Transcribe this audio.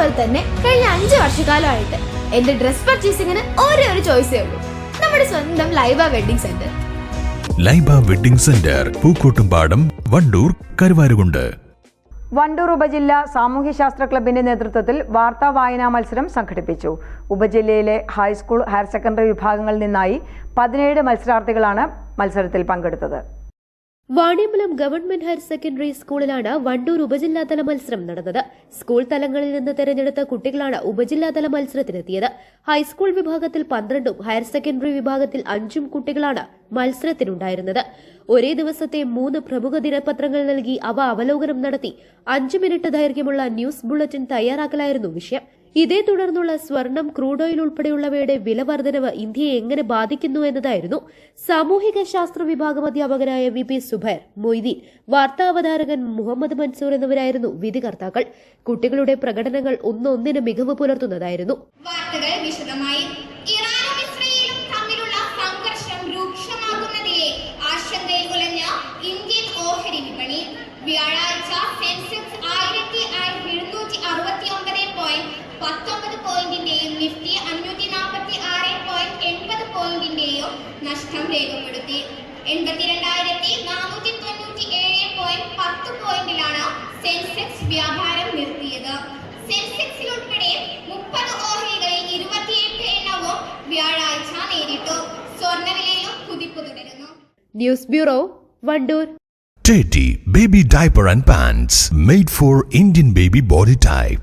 അതുപോലെ തന്നെ കഴിഞ്ഞ അഞ്ച് വർഷക്കാലമായിട്ട് എന്റെ ഡ്രസ് പർച്ചേസിങ്ങിന് ഒരേ ഒരു ചോയ്സേ ഉള്ളൂ. നമ്മുടെ സ്വന്തം Laiba wedding centre. Laiba wedding centre Pookkottumpadam Wandoor Karuvarakundu. Wandoor ഉപജില്ല സാമൂഹ്യശാസ്ത്ര ക്ലബിന്റെ നേതൃത്വത്തിൽ വാർത്താ വായനാ മത്സരം സംഘടിപ്പിച്ചു. ഉപജില്ലയിലെ ഹൈസ്കൂൾ ഹയർ സെക്കൻഡറി വിഭാഗങ്ങളിൽ നിന്നായി പതിനേഴ് മത്സരാർത്ഥികളാണ് മത്സരത്തിൽ പങ്കെടുത്തത്. വാണിയമ്പലം ഗവൺമെന്റ് ഹയർ സെക്കൻഡറി സ്കൂളിലാണ് വണ്ടൂർ ഉപജില്ലാതല മത്സരം നടന്നത്. സ്കൂൾ തലങ്ങളിൽ നിന്ന് തെരഞ്ഞെടുത്ത കുട്ടികളാണ് ഉപജില്ലാതല മത്സരത്തിനെത്തിയത്. ഹൈസ്കൂൾ വിഭാഗത്തിൽ പന്ത്രണ്ടും ഹയർ സെക്കൻഡറി വിഭാഗത്തിൽ അഞ്ചും കുട്ടികളാണ് മത്സരത്തിനുണ്ടായിരുന്നത്. ഒരേ ദിവസത്തെ മൂന്ന് പ്രമുഖ ദിനപത്രങ്ങൾ നൽകി അവ അവലോകനം നടത്തി അഞ്ചു മിനിറ്റ് ദൈർഘ്യമുള്ള ന്യൂസ് ബുള്ളറ്റിൻ തയ്യാറാക്കലായിരുന്നു വിഷയം. ഇതേ തുടർന്നുള്ള സ്വർണം ക്രൂഡ് ഓയിൽ ഉൾപ്പെടെയുള്ളവയുടെ വില വർധനവ് ഇന്ത്യയെ എങ്ങനെ ബാധിക്കുന്നു എന്നതായിരുന്നു സാമൂഹിക ശാസ്ത്ര വിഭാഗം അധ്യാപകനായ വി പി സുബൈർ മൊയ്തീൻ വാർത്താവതാരകൻ മുഹമ്മദ് മൻസൂർ എന്നിവരായിരുന്നു വിധികർത്താക്കൾ. കുട്ടികളുടെ പ്രകടനങ്ങൾ ഒന്നൊന്നിന് മികവ് പുലർത്തുന്നതായിരുന്നു. വാർത്തകൾ വിശദമായി നഷ്ടം രേഖപ്പെടുത്തി. എൺപത്തിരണ്ടായിരത്തി നാനൂറ്റി തൊണ്ണൂറ്റി ഏഴ് പോയിന്റ് പത്ത് പോയിന്റിലാണ് സെൻസെക്സ് വ്യാപാരം നിർത്തിയത്. സെൻസെക്സിൽ ഉൾപ്പെടെ മുപ്പത് ഓഹരികളിൽ ഇരുപത്തിയെട്ട് എണ്ണവും വ്യാഴാഴ്ച നേരിട്ടു. സ്വർണവിലയിലും കുതിപ്പ് തുടരുന്നു. News bureau Wandoor. Teddy Baby Diaper and Pants made for Indian baby body type.